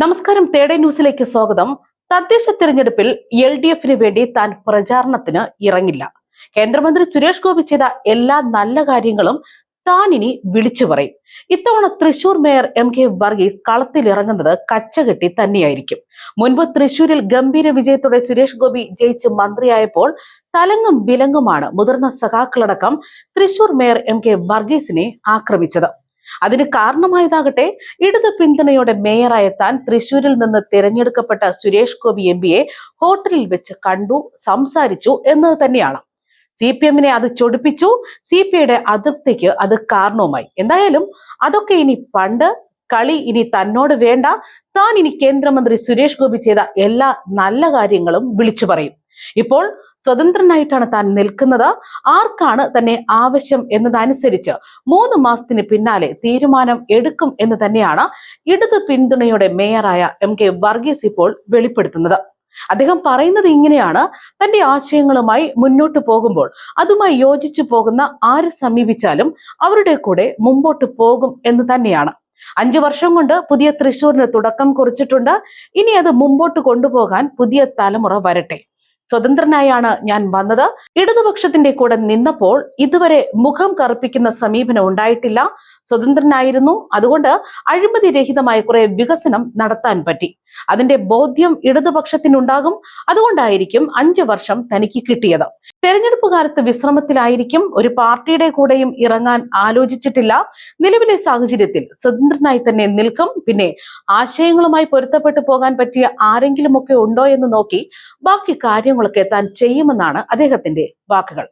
നമസ്കാരം തേടെ ന്യൂസിലേക്ക് സ്വാഗതം. തദ്ദേശ തിരഞ്ഞെടുപ്പിൽ എൽ ഡി എഫിന് വേണ്ടി താൻ പ്രചാരണത്തിന് ഇറങ്ങില്ല. കേന്ദ്രമന്ത്രി സുരേഷ് ഗോപി ചെയ്ത എല്ലാ നല്ല കാര്യങ്ങളും താൻ ഇനി വിളിച്ചു പറയും. ഇത്തവണ Thrissur mayor M K Varghese കളത്തിൽ ഇറങ്ങുന്നത് കച്ചകെട്ടി തന്നെയായിരിക്കും. മുൻപ് തൃശൂരിൽ ഗംഭീര വിജയത്തോടെ സുരേഷ് ഗോപി ജയിച്ച് മന്ത്രിയായപ്പോൾ തലങ്ങും വിലങ്ങുമാണ് മുതിർന്ന സഖാക്കളടക്കം തൃശൂർ മേയർ എം കെ വർഗീസിനെ ആക്രമിച്ചത്. അതിന് കാരണമായതാകട്ടെ ഇടത് പിന്തുണയോടെ മേയറായ താൻ തൃശൂരിൽ നിന്ന് തിരഞ്ഞെടുക്കപ്പെട്ട സുരേഷ് ഗോപി എം പിയെ ഹോട്ടലിൽ വെച്ച് കണ്ടു സംസാരിച്ചു എന്നത് തന്നെയാണ്. സി പി എമ്മിനെ അത് ചൊടിപ്പിച്ചു സി പി ഐയുടെ അതൃപ്തിക്ക് അത് കാരണവുമായി. എന്തായാലും അതൊക്കെ ഇനി പണ്ട് കളി ഇനി തന്നോട് വേണ്ട. താൻ ഇനി കേന്ദ്രമന്ത്രി സുരേഷ് ഗോപി ചെയ്ത എല്ലാ നല്ല കാര്യങ്ങളും വിളിച്ചു പറയും. ഇപ്പോൾ സ്വതന്ത്രനായിട്ടാണ് താൻ നിൽക്കുന്നത്. ആർക്കാണ് തന്നെ ആവശ്യം എന്നതനുസരിച്ച് മൂന്ന് മാസത്തിന് പിന്നാലെ തീരുമാനം എടുക്കും എന്ന് തന്നെയാണ് ഇടത് പിന്തുണയുടെ മേയറായ എം കെ വർഗീസ് ഇപ്പോൾ വെളിപ്പെടുത്തുന്നത്. അദ്ദേഹം പറയുന്നത് ഇങ്ങനെയാണ്. തന്റെ ആശയങ്ങളുമായി മുന്നോട്ട് പോകുമ്പോൾ അതുമായി യോജിച്ചു പോകുന്ന ആര് സമീപിച്ചാലും അവരുടെ കൂടെ മുമ്പോട്ട് പോകും എന്ന് തന്നെയാണ്. അഞ്ചു വർഷം കൊണ്ട് പുതിയ തൃശൂരിന് തുടക്കം കുറിച്ചിട്ടുണ്ട്. ഇനി അത് മുമ്പോട്ട് കൊണ്ടുപോകാൻ പുതിയ തലമുറ വരട്ടെ. സ്വതന്ത്രനായാണ് ഞാൻ വന്നത്. ഇടതുപക്ഷത്തിന്റെ കൂടെ നിന്നപ്പോൾ ഇതുവരെ മുഖം കറുപ്പിക്കുന്ന സമീപനം ഉണ്ടായിട്ടില്ല. സ്വതന്ത്രനായിരുന്നു. അതുകൊണ്ട് അഴിമതി രഹിതമായ കുറെ വികസനം നടത്താൻ പറ്റി. അതിന്റെ ബോധ്യം ഇടതുപക്ഷത്തിനുണ്ടാകും. അതുകൊണ്ടായിരിക്കും അഞ്ചു വർഷം തനിക്ക് കിട്ടിയത്. തെരഞ്ഞെടുപ്പ് കാലത്ത് വിശ്രമത്തിലായിരിക്കും. ഒരു പാർട്ടിയുടെ കൂടെയും ഇറങ്ങാൻ ആലോചിച്ചിട്ടില്ല. നിലവിലെ സാഹചര്യത്തിൽ സ്വതന്ത്രനായി തന്നെ നിൽക്കും. പിന്നെ ആശയങ്ങളുമായി പൊരുത്തപ്പെട്ടു പോകാൻ പറ്റിയ ആരെങ്കിലും ഒക്കെ ഉണ്ടോ എന്ന് നോക്കി ബാക്കി കാര്യങ്ങളൊക്കെ താൻ ചെയ്യുമെന്നാണ് അദ്ദേഹത്തിന്റെ വാക്കുകൾ.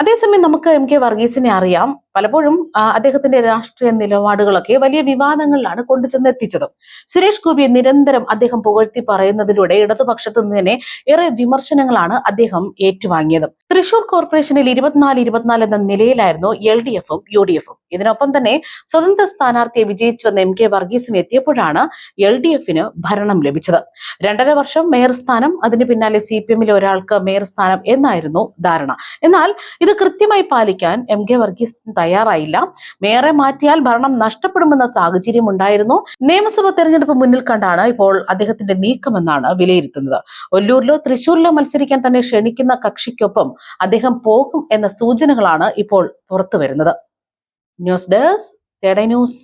അതേസമയം നമുക്ക് എം കെ വർഗീസിനെ അറിയാം. പലപ്പോഴും അദ്ദേഹത്തിന്റെ രാഷ്ട്രീയ നിലപാടുകളൊക്കെ വലിയ വിവാദങ്ങളിലാണ് കൊണ്ടുചെന്ന് എത്തിച്ചത് സുരേഷ് ഗോപിയെ നിരന്തരം അദ്ദേഹം പുകഴ്ത്തി പറയുന്നതിലൂടെ ഇടതുപക്ഷത്ത് നിന്ന് തന്നെ ഏറെ വിമർശനങ്ങളാണ് അദ്ദേഹം ഏറ്റുവാങ്ങിയത്. തൃശൂർ കോർപ്പറേഷനിൽ ഇരുപത്തിനാല് ഇരുപത്തിനാല് എന്ന നിലയിലായിരുന്നു എൽ ഡി എഫും യു ഡി എഫും. ഇതിനൊപ്പം തന്നെ സ്വതന്ത്ര സ്ഥാനാർത്ഥിയെ വിജയിച്ചു വന്ന എം കെ വർഗീസും എത്തിയപ്പോഴാണ് എൽ ഡി എഫിന് ഭരണം ലഭിച്ചത്. രണ്ടര വർഷം മേയർ സ്ഥാനം അതിന് പിന്നാലെ സി പി എമ്മിലെ ഒരാൾക്ക് മേയർ സ്ഥാനം എന്നായിരുന്നു ധാരണ. എന്നാൽ ഇത് കൃത്യമായി പാലിക്കാൻ എം കെ വർഗീസ് തയ്യാറായില്ല. മേയറെ മാറ്റിയാൽ ഭരണം നഷ്ടപ്പെടുമെന്ന സാഹചര്യം ഉണ്ടായിരുന്നു. നിയമസഭാ തെരഞ്ഞെടുപ്പ് മുന്നിൽ കണ്ടാണ് ഇപ്പോൾ അദ്ദേഹത്തിന്റെ നീക്കമെന്നാണ് വിലയിരുത്തുന്നത്. ഒല്ലൂരിലോ തൃശൂരിലോ മത്സരിക്കാൻ തന്നെ ക്ഷണിക്കുന്ന കക്ഷിക്കൊപ്പം അദ്ദേഹം പോകും എന്ന സൂചനകളാണ് ഇപ്പോൾ പുറത്തു വരുന്നത് ന്യൂസ് ഡെസ്ക് ന്യൂസ്.